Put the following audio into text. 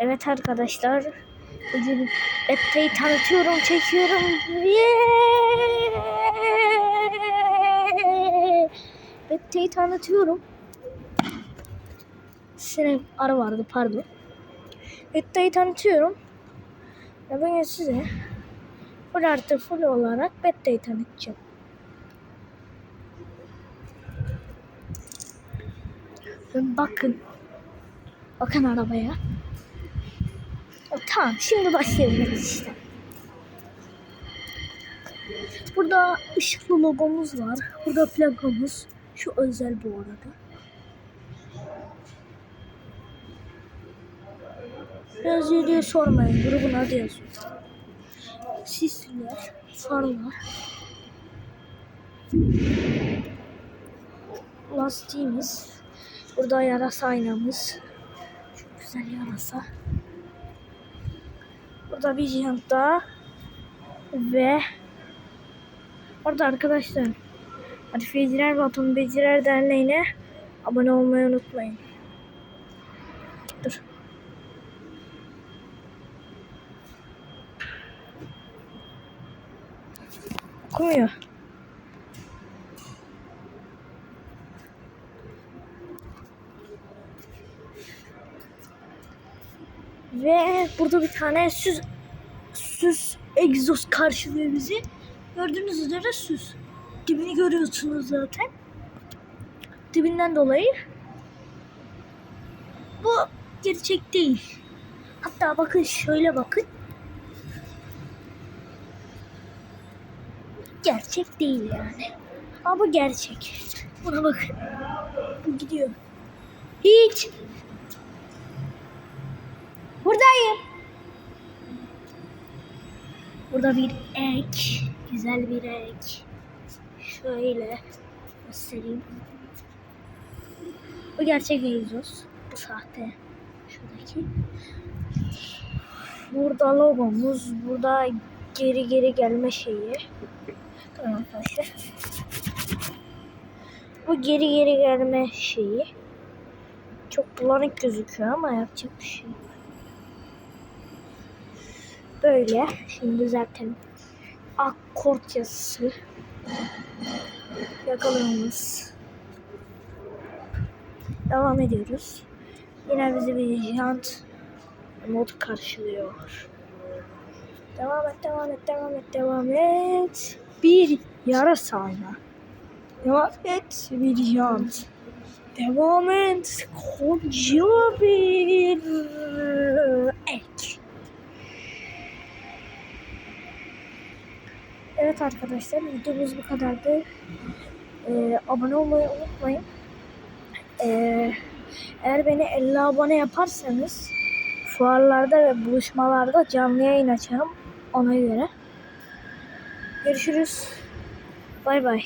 Evet arkadaşlar. Bugün Bette'yi tanıtıyorum, çekiyorum. Bette'yi tanıtıyorum. Senin arı vardı pardon. Bette'yi tanıtıyorum. Ve bugün size full artı full olarak Bette'yi tanıtacağım. Bakın. Bakın arabaya. Tamam şimdi başlayabiliriz işte. Burada ışıklı logomuz var. Burada plakamız. Şu özel bu arada. Yazıyor diye sormayın. Grubun adı yazıyor. Sisler, farlar. Lastiğimiz. Burada yarasa aynamız. Çok güzel yarasa. Burada jant daha. Ve orada arkadaşlar Arifeciler ve Otomobilciler Derneği'ne abone olmayı unutmayın. Dur. Okumuyor. Ve burada bir tane süs süs egzoz karşılıyor bizi. Gördüğünüz üzere süs. Dibini görüyorsunuz zaten. Dibinden dolayı. Bu gerçek değil. Hatta bakın şöyle bakın. Gerçek değil yani. Ama bu gerçek. Buna bakın. Bu gidiyor. Hiç Burada bir ek. Güzel bir ek. Şöyle göstereyim. Bu gerçek egzoz. Bu sahte. Şuradaki. Burada logomuz. Burada geri geri gelme şeyi. Tamam arkadaşlar. Bu geri geri gelme şeyi. Çok bulanık gözüküyor ama yapacak bir şey yok. Böyle. Şimdi zaten akort yazısı. Yakalamamız. Devam ediyoruz. Yine bizi bir jant mod karşılıyor. Devam et, devam et, devam et, devam et. Bir yara sahne. Devam et, bir jant. Devam et, koca bir ek. Evet arkadaşlar videomuz bu kadardı. Ee, abone olmayı unutmayın. Ee, eğer beni 50 abone yaparsanız fuarlarda ve buluşmalarda canlı yayın açarım ona göre. Görüşürüz. Bay bay.